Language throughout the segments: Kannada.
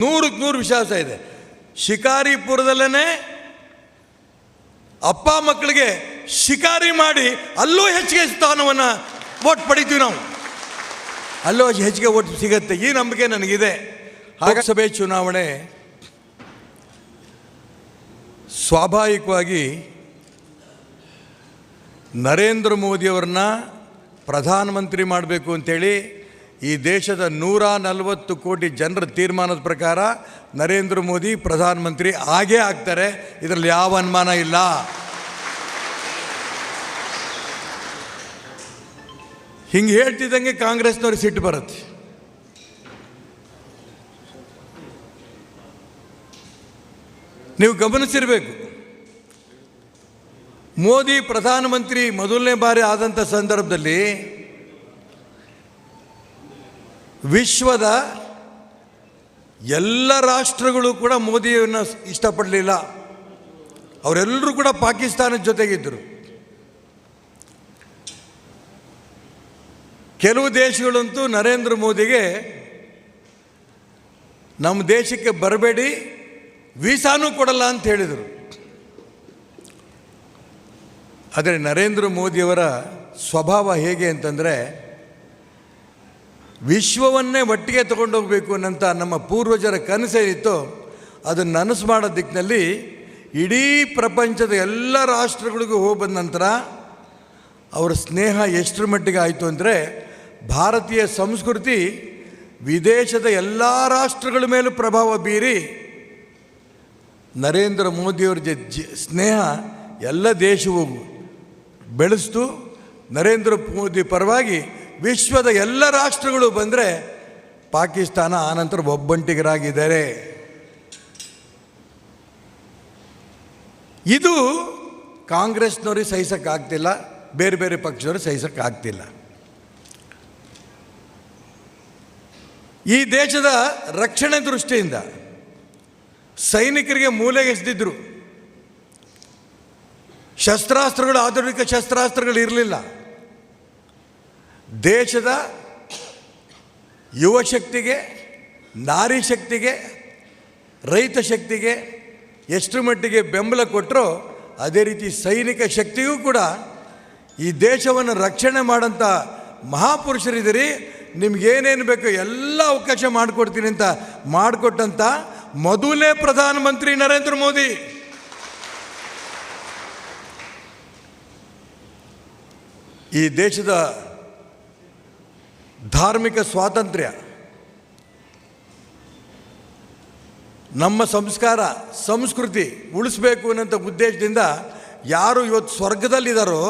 ನೂರಕ್ಕೆ ನೂರು ವಿಶ್ವಾಸ ಇದೆ. ಶಿಕಾರಿಪುರದಲ್ಲೇ ಅಪ್ಪ ಮಕ್ಕಳಿಗೆ ಶಿಕಾರಿ ಮಾಡಿ ಅಲ್ಲೂ ಹೆಚ್ಚಿಗೆ ಸ್ಥಾನವನ್ನು ಓಟ್ ಪಡಿತೀವಿ ನಾವು. ಅಲ್ಲೂ ಹೆಚ್ಚಿಗೆ ಓಟ್ ಸಿಗುತ್ತೆ. ಈ ನಂಬಿಕೆ ನನಗಿದೆ. ಲೋಕಸಭೆ ಚುನಾವಣೆ ಸ್ವಾಭಾವಿಕವಾಗಿ ನರೇಂದ್ರ ಮೋದಿಯವ್ರನ್ನ ಪ್ರಧಾನಮಂತ್ರಿ ಮಾಡಬೇಕು ಅಂತೇಳಿ ಈ ದೇಶದ ನೂರ ನಲವತ್ತು ಕೋಟಿ ಜನರ ತೀರ್ಮಾನದ ಪ್ರಕಾರ ನರೇಂದ್ರ ಮೋದಿ ಪ್ರಧಾನಮಂತ್ರಿ ಆಗೇ ಆಗ್ತಾರೆ. ಇದರಲ್ಲಿ ಯಾವ ಅನುಮಾನ ಇಲ್ಲ. ಹಿಂಗೆ ಹೇಳ್ತಿದ್ದಂಗೆ ಕಾಂಗ್ರೆಸ್ನವ್ರಿಗೆ ಸಿಟ್ಟು ಬರುತ್ತೆ. ನೀವು ಗಮನಿಸಿರಬೇಕು. ಮೋದಿ ಪ್ರಧಾನಮಂತ್ರಿ ಮೊದಲನೇ ಬಾರಿ ಆದಂಥ ಸಂದರ್ಭದಲ್ಲಿ ವಿಶ್ವದ ಎಲ್ಲ ರಾಷ್ಟ್ರಗಳು ಕೂಡ ಮೋದಿಯನ್ನು ಇಷ್ಟಪಡಲಿಲ್ಲ. ಅವರೆಲ್ಲರೂ ಕೂಡ ಪಾಕಿಸ್ತಾನದ ಜೊತೆಗಿದ್ದರು ಕೆಲವು ದೇಶಗಳಂತೂ ನರೇಂದ್ರ ಮೋದಿಗೆ ನಮ್ಮ ದೇಶಕ್ಕೆ ಬರಬೇಡಿ, ವೀಸಾನೂ ಕೊಡಲ್ಲ ಅಂತ ಹೇಳಿದರು. ಆದರೆ ನರೇಂದ್ರ ಮೋದಿಯವರ ಸ್ವಭಾವ ಹೇಗೆ ಅಂತಂದರೆ ವಿಶ್ವವನ್ನೇ ಒಟ್ಟಿಗೆ ಹೋಗಬೇಕು ಅನ್ನಂಥ ನಮ್ಮ ಪೂರ್ವಜರ ಕನಸೇನಿತ್ತು ಅದನ್ನು ನನಸು ಮಾಡೋ ದಿಕ್ಕಿನಲ್ಲಿ ಇಡೀ ಪ್ರಪಂಚದ ಎಲ್ಲ ರಾಷ್ಟ್ರಗಳಿಗೂ ಹೋಗಿ ಬಂದ ನಂತರ ಅವರ ಸ್ನೇಹ ಎಷ್ಟರ ಮಟ್ಟಿಗೆ ಆಯಿತು ಅಂದರೆ ಭಾರತೀಯ ಸಂಸ್ಕೃತಿ ವಿದೇಶದ ಎಲ್ಲ ರಾಷ್ಟ್ರಗಳ ಮೇಲೂ ಪ್ರಭಾವ ಬೀರಿ ನರೇಂದ್ರ ಮೋದಿಯವ್ರ ಜ ಜ- ಸ್ನೇಹ ಎಲ್ಲ ದೇಶವೂ ಬೆಳೆಸ್ತು. ನರೇಂದ್ರ ಮೋದಿ ಪರವಾಗಿ ವಿಶ್ವದ ಎಲ್ಲ ರಾಷ್ಟ್ರಗಳು ಬಂದರೆ ಪಾಕಿಸ್ತಾನ ಆನಂತರ ಒಬ್ಬಂಟಿಗರಾಗಿದ್ದಾರೆ. ಇದು ಕಾಂಗ್ರೆಸ್ನವ್ರಿಗೆ ಸಹಿಸೋಕ್ಕಾಗ್ತಿಲ್ಲ, ಬೇರೆ ಬೇರೆ ಪಕ್ಷದವ್ರಿಗೆ ಸಹಿಸೋಕ್ಕಾಗ್ತಿಲ್ಲ. ಈ ದೇಶದ ರಕ್ಷಣೆ ದೃಷ್ಟಿಯಿಂದ ಸೈನಿಕರಿಗೆ ಮೂಲೆ ಎಸೆದಿದ್ರು. ಶಸ್ತ್ರಾಸ್ತ್ರಗಳು, ಆಧುನಿಕ ಶಸ್ತ್ರಾಸ್ತ್ರಗಳು ಇರಲಿಲ್ಲ. ದೇಶದ ಯುವ ಶಕ್ತಿಗೆ, ನಾರಿ ಶಕ್ತಿಗೆ, ರೈತ ಶಕ್ತಿಗೆ ಎಷ್ಟು ಮಟ್ಟಿಗೆ ಬೆಂಬಲ ಕೊಟ್ಟರೋ ಅದೇ ರೀತಿ ಸೈನಿಕ ಶಕ್ತಿಯೂ ಕೂಡ ಈ ದೇಶವನ್ನು ರಕ್ಷಣೆ ಮಾಡೋಂಥ ಮಹಾಪುರುಷರಿದ್ದೀರಿ. ನಿಮ್ಗೇನೇನು ಬೇಕು ಎಲ್ಲ ಅವಕಾಶ ಮಾಡಿಕೊಡ್ತೀನಿ ಅಂತ ಮಾಡಿಕೊಟ್ಟಂಥ ಮೊದಲನೇ ಪ್ರಧಾನಮಂತ್ರಿ ನರೇಂದ್ರ ಮೋದಿ. ಈ ದೇಶದ ಧಾರ್ಮಿಕ ಸ್ವಾತಂತ್ರ್ಯ. ನಮ್ಮ ಸಂಸ್ಕಾರ, ಸಂಸ್ಕೃತಿ ಉಳಿಸ್ಬೇಕು ಅನ್ನೋಂಥ ಉದ್ದೇಶದಿಂದ ಯಾರು ಇವತ್ತು ಸ್ವರ್ಗದಲ್ಲಿದ್ದಾರೋ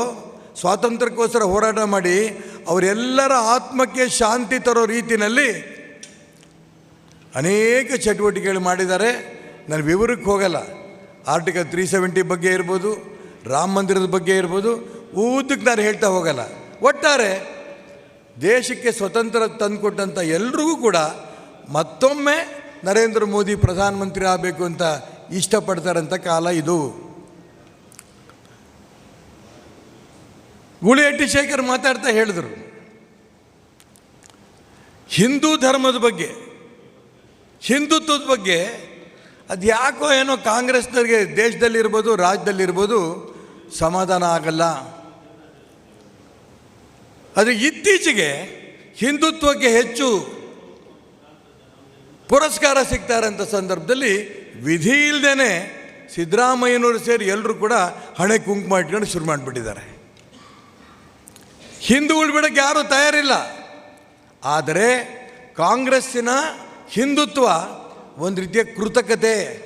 ಸ್ವಾತಂತ್ರ್ಯಕ್ಕೋಸ್ಕರ ಹೋರಾಟ ಮಾಡಿ, ಅವರೆಲ್ಲರ ಆತ್ಮಕ್ಕೆ ಶಾಂತಿ ತರೋ ರೀತಿಯಲ್ಲಿ ಅನೇಕ ಚಟುವಟಿಕೆಗಳು ಮಾಡಿದ್ದಾರೆ. ನಾನು ವಿವರಕ್ಕೆ ಹೋಗಲ್ಲ. ಆರ್ಟಿಕಲ್ ತ್ರೀ ಸೆವೆಂಟಿ ಬಗ್ಗೆ ಇರ್ಬೋದು, ರಾಮ ಮಂದಿರದ ಬಗ್ಗೆ ಇರ್ಬೋದು ಊದಕ್ಕೆ ನಾನು ಹೇಳ್ತಾ ಹೋಗಲ್ಲ. ಒಟ್ಟಾರೆ ದೇಶಕ್ಕೆ ಸ್ವತಂತ್ರ ತಂದುಕೊಟ್ಟಂಥ ಎಲ್ರಿಗೂ ಕೂಡ ಮತ್ತೊಮ್ಮೆ ನರೇಂದ್ರ ಮೋದಿ ಪ್ರಧಾನಮಂತ್ರಿ ಆಗಬೇಕು ಅಂತ ಇಷ್ಟಪಡ್ತಾರಂಥ ಕಾಲ ಇದು. ಗುಳಿಹಟ್ಟಿ ಶೇಖರ್ ಮಾತಾಡ್ತಾ ಹೇಳಿದರು. ಹಿಂದೂ ಧರ್ಮದ ಬಗ್ಗೆ, ಹಿಂದುತ್ವದ ಬಗ್ಗೆ, ಅದು ಯಾಕೋ ಏನೋ ಕಾಂಗ್ರೆಸ್ನವ್ರಿಗೆ ದೇಶದಲ್ಲಿರ್ಬೋದು ರಾಜ್ಯದಲ್ಲಿರ್ಬೋದು ಸಮಾಧಾನ ಆಗಲ್ಲ. ಅದು ಇತ್ತೀಚೆಗೆ ಹಿಂದುತ್ವಕ್ಕೆ ಹೆಚ್ಚು ಪುರಸ್ಕಾರ ಸಿಗ್ತಾ ಇರೋಂಥ ಸಂದರ್ಭದಲ್ಲಿ ವಿಧಿ ಇಲ್ಲದೇ ಸಿದ್ದರಾಮಯ್ಯನವರು ಸೇರಿ ಎಲ್ಲರೂ ಕೂಡ ಹಣೆ ಕುಂಕುಮ ಇಟ್ಕೊಂಡು ಶುರು ಮಾಡಿಬಿಟ್ಟಿದ್ದಾರೆ. ಹಿಂದೂಗಳು ಬಿಡೋಕ್ಕೆ ಯಾರೂ ತಯಾರಿಲ್ಲ. ಆದರೆ ಕಾಂಗ್ರೆಸ್ಸಿನ ಹಿಂದುತ್ವ ಒಂದು ರೀತಿಯ ಕೃತಕತೆ,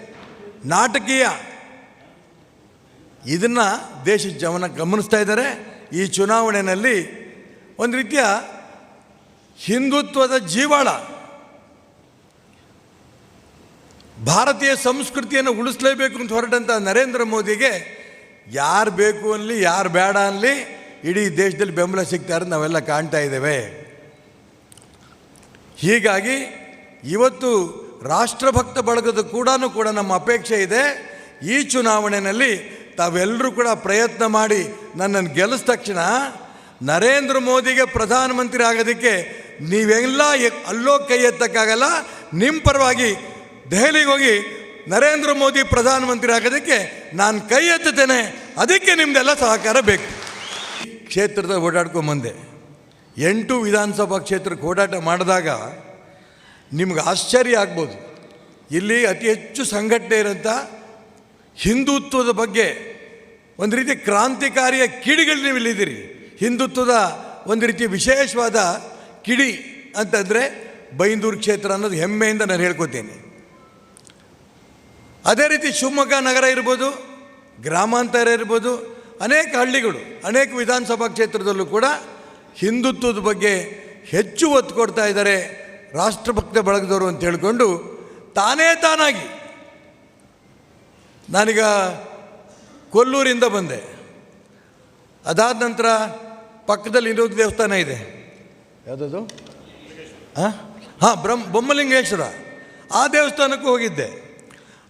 ನಾಟಕೀಯ. ಇದನ್ನು ದೇಶದ ಜವನ ಗಮನಿಸ್ತಾ ಇದ್ದಾರೆ. ಈ ಚುನಾವಣೆಯಲ್ಲಿ ಒಂದು ರೀತಿಯ ಹಿಂದುತ್ವದ ಜೀವಾಳ. ಭಾರತೀಯ ಸಂಸ್ಕೃತಿಯನ್ನು ಉಳಿಸ್ಲೇಬೇಕು ಅಂತ ಹೊರಟಂಥ ನರೇಂದ್ರ ಮೋದಿಗೆ ಯಾರು ಬೇಕು ಅನ್ನಲಿ ಯಾರು ಬೇಡ ಅನ್ನಲಿ ಇಡೀ ದೇಶದಲ್ಲಿ ಬೆಂಬಲ ಸಿಗ್ತಾರೆ ನಾವೆಲ್ಲ ಕಾಣ್ತಾ ಇದ್ದೇವೆ. ಹೀಗಾಗಿ ಇವತ್ತು ರಾಷ್ಟ್ರಭಕ್ತ ಬಳಗದ ಕೂಡ ಕೂಡ ನಮ್ಮ ಅಪೇಕ್ಷೆ ಇದೆ. ಈ ಚುನಾವಣೆಯಲ್ಲಿ ತಾವೆಲ್ಲರೂ ಕೂಡ ಪ್ರಯತ್ನ ಮಾಡಿ ನನ್ನನ್ನು ಗೆಲ್ಲಿಸ್ ತಕ್ಷಣ ನರೇಂದ್ರ ಮೋದಿಗೆ ಪ್ರಧಾನಮಂತ್ರಿ ಆಗೋದಕ್ಕೆ ನೀವೆಲ್ಲ ಅಲ್ಲೋ ಕೈ ಎತ್ತಕ್ಕಾಗಲ್ಲ. ನಿಮ್ಮ ಪರವಾಗಿ ದೆಹಲಿಗೆ ಹೋಗಿ ನರೇಂದ್ರ ಮೋದಿ ಪ್ರಧಾನಮಂತ್ರಿ ಆಗೋದಕ್ಕೆ ನಾನು ಕೈ ಎತ್ತುತ್ತೇನೆ. ಅದಕ್ಕೆ ನಿಮ್ದೆಲ್ಲ ಸಹಕಾರ ಬೇಕು. ಕ್ಷೇತ್ರದ ಓಡಾಡ್ಕೊಂಬಂದೆ ಎಂಟು ವಿಧಾನಸಭಾ ಕ್ಷೇತ್ರಕ್ಕೆ ಓಡಾಟ ಮಾಡಿದಾಗ ನಿಮ್ಗೆ ಆಶ್ಚರ್ಯ ಆಗ್ಬೋದು. ಇಲ್ಲಿ ಅತಿ ಹೆಚ್ಚು ಸಂಘಟನೆ ಇರೋಂಥ ಹಿಂದುತ್ವದ ಬಗ್ಗೆ ಒಂದು ರೀತಿ ಕ್ರಾಂತಿಕಾರಿಯ ಕಿಡಿಗಳು ನೀವು ಇಲ್ಲಿದ್ದೀರಿ ಹಿಂದುತ್ವದ ಒಂದು ರೀತಿ ವಿಶೇಷವಾದ ಕಿಡಿ ಅಂತಂದರೆ ಬೈಂದೂರು ಕ್ಷೇತ್ರ ಅನ್ನೋದು ಹೆಮ್ಮೆಯಿಂದ ನಾನು ಹೇಳ್ಕೊತೀನಿ. ಅದೇ ರೀತಿ ಶಿವಮೊಗ್ಗ ನಗರ ಇರ್ಬೋದು, ಗ್ರಾಮಾಂತರ ಇರ್ಬೋದು, ಅನೇಕ ಹಳ್ಳಿಗಳು, ಅನೇಕ ವಿಧಾನಸಭಾ ಕ್ಷೇತ್ರದಲ್ಲೂ ಕೂಡ ಹಿಂದುತ್ವದ ಬಗ್ಗೆ ಹೆಚ್ಚು ಒತ್ತು ಕೊಡ್ತಾ ಇದ್ದಾರೆ ರಾಷ್ಟ್ರಭಕ್ತ ಬಳಗದವರು ಅಂತ ಹೇಳಿಕೊಂಡು ತಾನೇ ತಾನಾಗಿ ನಾನೀಗ ಕೊಲ್ಲೂರಿಂದ ಬಂದೆ. ಅದಾದ ನಂತರ ಪಕ್ಕದಲ್ಲಿ ಇನ್ನೊಂದು ದೇವಸ್ಥಾನ ಇದೆ. ಯಾವುದದು? ಹಾಂ? ಹಾಂ ಬ್ರಹ್ಮ ಬೊಮ್ಮಲಿಂಗೇಶ್ವರ. ಆ ದೇವಸ್ಥಾನಕ್ಕೂ ಹೋಗಿದ್ದೆ.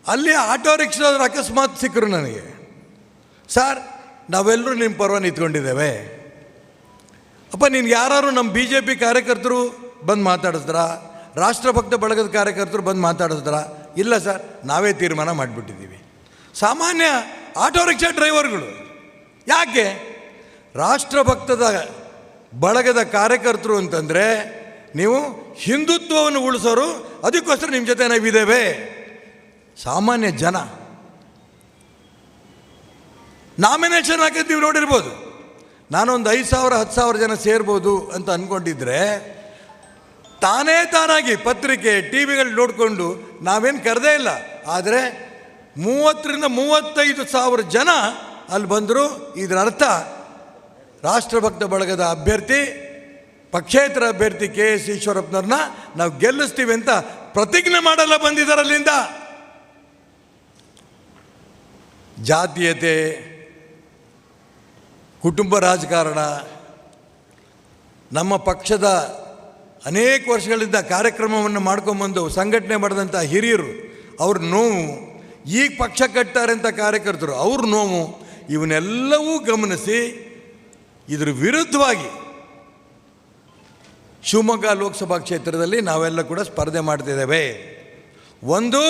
ಅಲ್ಲಿ ಆಟೋ ರಿಕ್ಷಾದವ್ರು ಅಕಸ್ಮಾತ್ ಸಿಕ್ಕರು ನನಗೆ. ಸರ್ ನಾವೆಲ್ಲರೂ ನಿಮ್ಮ ಪರ್ವ ನಿಂತ್ಕೊಂಡಿದ್ದೇವೆ. ಅಪ್ಪ ನೀನು ಯಾರು ನಮ್ಮ ಬಿ ಜೆ ಪಿ ಕಾರ್ಯಕರ್ತರು ಬಂದು ಮಾತಾಡಿಸ್ತಾರ? ರಾಷ್ಟ್ರಭಕ್ತ ಬಳಗದ ಕಾರ್ಯಕರ್ತರು ಬಂದು ಮಾತಾಡಿಸ್ದ್ರ ಇಲ್ಲ ಸರ್ ನಾವೇ ತೀರ್ಮಾನ ಮಾಡಿಬಿಟ್ಟಿದ್ದೀವಿ. ಸಾಮಾನ್ಯ ಆಟೋ ರಿಕ್ಷಾ ಡ್ರೈವರ್ಗಳು. ಯಾಕೆ? ರಾಷ್ಟ್ರಭಕ್ತದ ಬಳಗದ ಕಾರ್ಯಕರ್ತರು ಅಂತಂದರೆ ನೀವು ಹಿಂದುತ್ವವನ್ನು ಉಳಿಸೋರು ಅದಕ್ಕೋಸ್ಕರ ನಿಮ್ಮ ಜೊತೆ ನಾವಿದ್ದೇವೆ ಸಾಮಾನ್ಯ ಜನ. ನಾಮಿನೇಷನ್ ಹಾಕಿದ್ದು ನೀವು ನೋಡಿರ್ಬೋದು. ನಾನೊಂದು ಐದು ಸಾವಿರ, ಹತ್ತು ಸಾವಿರ ಜನ ಸೇರ್ಬೋದು ಅಂತ ಅಂದ್ಕೊಂಡಿದ್ರೆ ತಾನೇ ತಾನಾಗಿ ಪತ್ರಿಕೆ ಟಿ ವಿಗಳು ನೋಡಿಕೊಂಡು ನಾವೇನು ಕರೆದೇ ಇಲ್ಲ. ಆದರೆ ಮೂವತ್ತರಿಂದ ಮೂವತ್ತೈದು ಸಾವಿರ ಜನ ಅಲ್ಲಿ ಬಂದರು. ಇದರ ಅರ್ಥ ರಾಷ್ಟ್ರಭಕ್ತ ಬಳಗದ ಅಭ್ಯರ್ಥಿ, ಪಕ್ಷೇತರ ಅಭ್ಯರ್ಥಿ ಕೆ ಎಸ್ ಈಶ್ವರಪ್ಪನವ್ರನ್ನ ನಾವು ಗೆಲ್ಲಿಸ್ತೀವಿ ಅಂತ ಪ್ರತಿಜ್ಞೆ ಮಾಡಲ್ಲ ಬಂದಿದ್ದಾರೆ ಅಲ್ಲಿಂದ ಜಾತೀಯತೆ, ಕುಟುಂಬ ರಾಜಕಾರಣ, ನಮ್ಮ ಪಕ್ಷದ ಅನೇಕ ವರ್ಷಗಳಿಂದ ಕಾರ್ಯಕ್ರಮವನ್ನು ಮಾಡ್ಕೊಂಬಂದು ಸಂಘಟನೆ ಮಾಡಿದಂಥ ಹಿರಿಯರು, ಅವ್ರ ನೋವು, ಈಗ ಪಕ್ಷ ಕಟ್ತಾರೆ ಅಂತ ಕಾರ್ಯಕರ್ತರು, ಅವ್ರ ನೋವು, ಇವನ್ನೆಲ್ಲವೂ ಗಮನಿಸಿ ಇದ್ರ ವಿರುದ್ಧವಾಗಿ ಶಿವಮೊಗ್ಗ ಲೋಕಸಭಾ ಕ್ಷೇತ್ರದಲ್ಲಿ ನಾವೆಲ್ಲ ಕೂಡ ಸ್ಪರ್ಧೆ ಮಾಡ್ತಿದ್ದೇವೆ. ಒಂದು,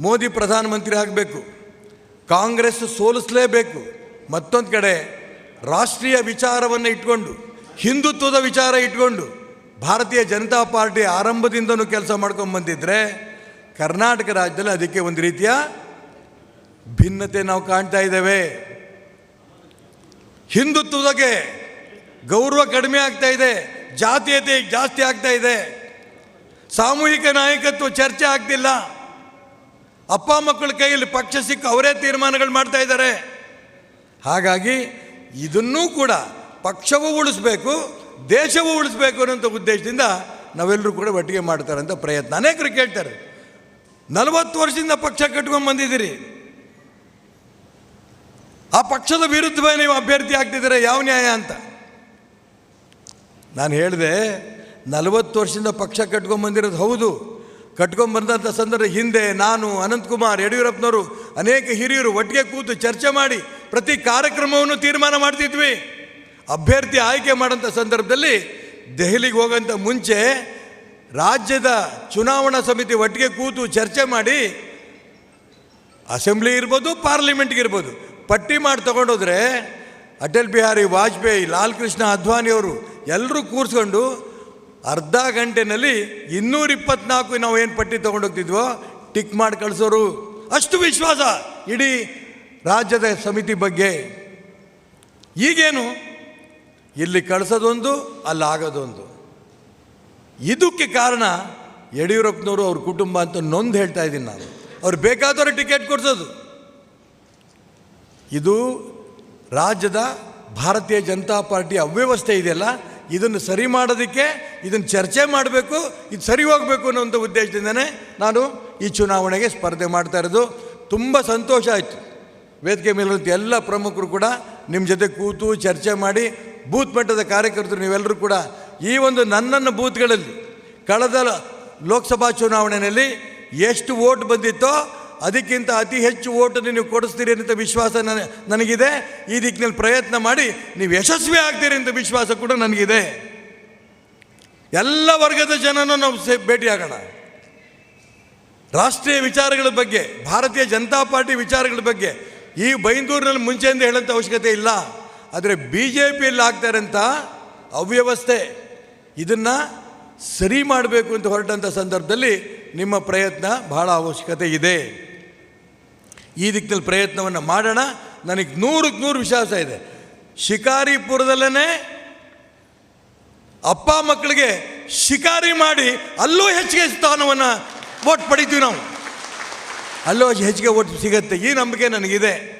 ಮೋದಿ ಪ್ರಧಾನಮಂತ್ರಿ ಆಗಬೇಕು. ಕಾಂಗ್ರೆಸ್ ಸೋಲಿಸಲೇಬೇಕು. ಮತ್ತೊಂದು ಕಡೆ ರಾಷ್ಟ್ರೀಯ ವಿಚಾರವನ್ನು ಇಟ್ಕೊಂಡು, ಹಿಂದುತ್ವದ ವಿಚಾರ ಇಟ್ಕೊಂಡು, ಭಾರತೀಯ ಜನತಾ ಪಾರ್ಟಿ ಆರಂಭದಿಂದನೂ ಕೆಲಸ ಮಾಡ್ಕೊಂಡು ಬಂದಿದ್ದರೆ ಕರ್ನಾಟಕ ರಾಜ್ಯದಲ್ಲಿ ಅದಕ್ಕೆ ಒಂದು ರೀತಿಯ ಭಿನ್ನತೆ ನಾವು ಕಾಣ್ತಾ ಇದ್ದೇವೆ. ಹಿಂದುತ್ವದಾಗೆ ಗೌರವ ಕಡಿಮೆ ಆಗ್ತಾ ಇದೆ, ಜಾತೀಯತೆ ಜಾಸ್ತಿ ಆಗ್ತಾ ಇದೆ. ಸಾಮೂಹಿಕ ನಾಯಕತ್ವ ಚರ್ಚೆ ಆಗ್ತಿಲ್ಲ. ಅಪ್ಪ ಮಕ್ಕಳ ಕೈಯಲ್ಲಿ ಪಕ್ಷ ಸಿಕ್ಕ ಅವರೇ ತೀರ್ಮಾನಗಳು ಮಾಡ್ತಾ ಇದ್ದಾರೆ. ಹಾಗಾಗಿ ಇದನ್ನೂ ಕೂಡ ಪಕ್ಷವೂ ಉಳಿಸ್ಬೇಕು, ದೇಶವೂ ಉಳಿಸ್ಬೇಕು ಅನ್ನೋಂಥ ಉದ್ದೇಶದಿಂದ ನಾವೆಲ್ಲರೂ ಕೂಡ ಒಟ್ಟಿಗೆ ಮಾಡ್ತಾರೆ ಅಂತ ಪ್ರಯತ್ನ. ಅನೇಕರು ಕೇಳ್ತಾರೆ, ನಲವತ್ತು ವರ್ಷದಿಂದ ಪಕ್ಷ ಕಟ್ಕೊಂಡು ಬಂದಿದ್ದೀರಿ. ಆ ಪಕ್ಷದ ವಿರುದ್ಧವೇ ನೀವು ಅಭ್ಯರ್ಥಿ ಆಗ್ತಿದ್ದೀರ, ಯಾವ ನ್ಯಾಯ ಅಂತ? ನಾನು ಹೇಳಿದೆ, ನಲವತ್ತು ವರ್ಷದಿಂದ ಪಕ್ಷ ಕಟ್ಕೊಂಬಂದಿರೋದು ಹೌದು. ಕಟ್ಕೊಂಬಂದಂಥ ಸಂದರ್ಭ ಹಿಂದೆ ನಾನು ಅನಂತಕುಮಾರ್ ಯಡಿಯೂರಪ್ಪನವರು ಅನೇಕ ಹಿರಿಯರು ಒಟ್ಟಿಗೆ ಕೂತು ಚರ್ಚೆ ಮಾಡಿ ಪ್ರತಿ ಕಾರ್ಯಕ್ರಮವನ್ನು ತೀರ್ಮಾನ ಮಾಡ್ತಿದ್ವಿ. ಅಭ್ಯರ್ಥಿ ಆಯ್ಕೆ ಮಾಡೋಂಥ ಸಂದರ್ಭದಲ್ಲಿ ದೆಹಲಿಗೆ ಹೋಗೋಂಥ ಮುಂಚೆ ರಾಜ್ಯದ ಚುನಾವಣಾ ಸಮಿತಿ ಒಟ್ಟಿಗೆ ಕೂತು ಚರ್ಚೆ ಮಾಡಿ ಅಸೆಂಬ್ಲಿ ಇರ್ಬೋದು, ಪಾರ್ಲಿಮೆಂಟ್ಗೆ ಇರ್ಬೋದು. ಪಟ್ಟಿ ಮಾಡಿ ತಗೊಂಡೋದ್ರೆ ಅಟಲ್ ಬಿಹಾರಿ ವಾಜಪೇಯಿ ಲಾಲ್ ಕೃಷ್ಣ ಅದ್ವಾನಿಯವರು ಎಲ್ಲರೂ ಕೂರಿಸ್ಕೊಂಡು ಅರ್ಧ ಗಂಟೆನಲ್ಲಿ ಇನ್ನೂರ ಇಪ್ಪತ್ನಾಲ್ಕು ನಾವು ಏನು ಪಟ್ಟಿ ತೊಗೊಂಡೋಗ್ತಿದ್ವೋ ಟಿಕ್ ಮಾಡಿ ಕಳಿಸೋರು. ಅಷ್ಟು ವಿಶ್ವಾಸ ಇಡೀ ರಾಜ್ಯದ ಸಮಿತಿ ಬಗ್ಗೆ. ಈಗೇನು? ಇಲ್ಲಿ ಕಳಿಸೋದೊಂದು, ಅಲ್ಲಿ ಆಗೋದೊಂದು. ಇದಕ್ಕೆ ಕಾರಣ ಯಡಿಯೂರಪ್ಪನವರು ಅವ್ರ ಕುಟುಂಬ ಅಂತ ನೊಂದು ಹೇಳ್ತಾ ಇದ್ದೀನಿ ನಾನು. ಅವ್ರು ಬೇಕಾದವರು ಟಿಕೆಟ್ ಕೊಡಿಸೋದು. ಇದು ರಾಜ್ಯದ ಭಾರತೀಯ ಜನತಾ ಪಾರ್ಟಿ ಅವ್ಯವಸ್ಥೆ ಇದೆಯಲ್ಲ, ಇದನ್ನು ಸರಿ ಮಾಡೋದಕ್ಕೆ, ಇದನ್ನು ಚರ್ಚೆ ಮಾಡಬೇಕು, ಇದು ಸರಿ ಹೋಗಬೇಕು ಅನ್ನೋಂಥ ಉದ್ದೇಶದಿಂದನೇ ನಾನು ಈ ಚುನಾವಣೆಗೆ ಸ್ಪರ್ಧೆ ಮಾಡ್ತಾ ಇರೋದು. ತುಂಬ ಸಂತೋಷ ಆಯಿತು. ವೇದಿಕೆ ಮೇಲಿರುವಂಥ ಎಲ್ಲ ಪ್ರಮುಖರು ಕೂಡ ನಿಮ್ಮ ಜೊತೆ ಕೂತು ಚರ್ಚೆ ಮಾಡಿ, ಬೂತ್ ಮಟ್ಟದ ಕಾರ್ಯಕರ್ತರು ನೀವೆಲ್ಲರೂ ಕೂಡ ಈ ಒಂದು ನನ್ನನ್ನು ಬೂತ್ಗಳಲ್ಲಿ ಕಳೆದ ಲೋಕಸಭಾ ಚುನಾವಣೆಯಲ್ಲಿ ಎಷ್ಟು ಓಟ್ ಬಂದಿತ್ತೋ ಅದಕ್ಕಿಂತ ಅತಿ ಹೆಚ್ಚು ಓಟನ್ನು ನೀವು ಕೊಡಿಸ್ತೀರಿ ಅಂತ ವಿಶ್ವಾಸ ನನ್ನ ನನಗಿದೆ. ಈ ದಿಕ್ಕಿನಲ್ಲಿ ಪ್ರಯತ್ನ ಮಾಡಿ, ನೀವು ಯಶಸ್ವಿ ಆಗ್ತೀರಿ ಅಂತ ವಿಶ್ವಾಸ ಕೂಡ ನನಗಿದೆ. ಎಲ್ಲ ವರ್ಗದ ಜನನೂ ನಾವು ಸೇ, ಭೇಟಿಯಾಗೋಣ. ರಾಷ್ಟ್ರೀಯ ವಿಚಾರಗಳ ಬಗ್ಗೆ, ಭಾರತೀಯ ಜನತಾ ಪಾರ್ಟಿ ವಿಚಾರಗಳ ಬಗ್ಗೆ, ಈ ಬೈಂದೂರಿನಲ್ಲಿ ಮುಂಚೆಯಿಂದ ಹೇಳೋಂಥ ಅವಶ್ಯಕತೆ ಇಲ್ಲ. ಆದರೆ ಬಿ ಜೆ ಪಿಯಲ್ಲಿ ಆಗ್ತಾರಂಥ ಅವ್ಯವಸ್ಥೆ, ಇದನ್ನು ಸರಿ ಮಾಡಬೇಕು ಅಂತ ಹೊರಟಂಥ ಸಂದರ್ಭದಲ್ಲಿ ನಿಮ್ಮ ಪ್ರಯತ್ನ ಬಹಳ ಅವಶ್ಯಕತೆ ಇದೆ. ಈ ದಿಕ್ಕಿನಲ್ಲಿ ಪ್ರಯತ್ನವನ್ನು ಮಾಡೋಣ. ನನಗೆ ನೂರಕ್ಕೆ ನೂರು ವಿಶ್ವಾಸ ಇದೆ. ಶಿಕಾರಿಪುರದಲ್ಲೇ ಅಪ್ಪ ಮಕ್ಕಳಿಗೆ ಶಿಕಾರಿ ಮಾಡಿ ಅಲ್ಲೂ ಹೆಚ್ಚಿಗೆ ಸ್ಥಾನವನ್ನು ಓಟ್ ಪಡಿತೀವಿ ನಾವು. ಅಲ್ಲೂ ಹೆಚ್ಚಿಗೆ ಓಟ್ ಸಿಗತ್ತೆ. ಈ ನಂಬಿಕೆ ನನಗಿದೆ.